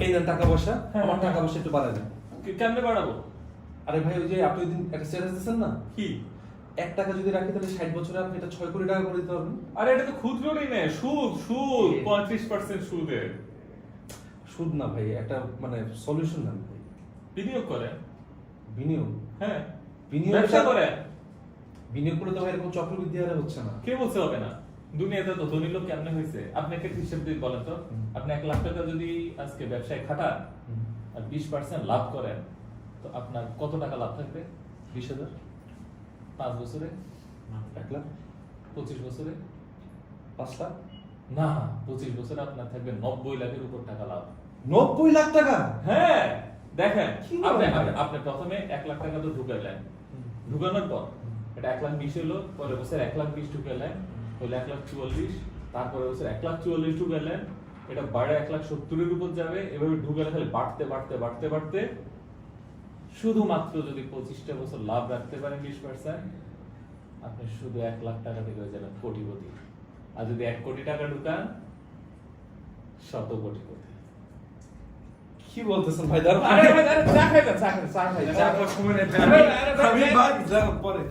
এই নেন টাকা পয়সা হ্যাঁ, আমার। টাকা পয়সা একটু কেমনে বাড়াবো? আরে ভাই ওই যে আপনি ওই দিন একটা স্ট্যাটাস দিচ্ছেন না? কি? এক টাকা যদি রাখি তাহলে ষাট বছরে আপনি এটা ছয় কোটি টাকা করে দিতে পারবেন। আরে এটা তো খুচরো নেই। সুদ সুদ পঁয়ত্রিশ পার্সেন্ট সুদের। সুদ না ভাই একটা মানে সলিউশন না বিনিয়োগ করে। বিনিয়োগ? হ্যাঁ। বিনিয়োগ ব্যবসা করে। বিনিয়োগ করে তো এরকম চক্রবৃদ্ধি হারে হচ্ছে না। কে বলছে হবে না? দুনিয়াতে তো ধনী লোক কেমনে হয়েছে? আপনি একটা হিসেব দিয়ে বলেন তো। আপনি এক লাখ টাকা যদি আজকে ব্যবসায় খাটান আর বিশ পার্সেন্ট লাভ করেন তো আপনার কত টাকা লাভ থাকবে? বিশ হাজার? পাঁচ বছরে? এক লাখ? পঁচিশ বছরে? পাঁচ লাখ? না পঁচিশ বছরে আপনার থাকবে নব্বই লাখের উপর টাকা লাভ। নব্বই লাখ টাকা? হ্যাঁ দেখেন আপনি প্রথমে এক লাখ টাকা তো ঢুকাইলেন। ঢুকানোর পর এটা এক লাখ বিশ হলো পরের বছর এক লাখ বিশ ঢুকাইলেন। হলো এক লাখ চুয়াল্লিশ তারপরে বছর এক লাখ চুয়াল্লিশ ঢুকাইলেন এটা বাড়ে এক লাখ সত্তরের উপর যাবে এভাবে ঢুকালে খালি বাড়তে বাড়তে বাড়তে বাড়তে। শুধুমাত্র যদি পঁচিশটা বছর লাভ রাখতে পারেন বিশ পার্সেন্ট আপনি শুধু এক লাখ টাকা থেকে হয়ে যাবেন কোটিপতি। আর যদি এক কোটি টাকা ঢুকান শত কোটিপতি কি বলতেছেন ভাই? দাঁড়ান। আরে আরে চা খাই চা খাই চা খাই চা খাই। সময় নেই। আরে, আরে, ভাই, আমি ভাই। ভাই, যাও, পরে।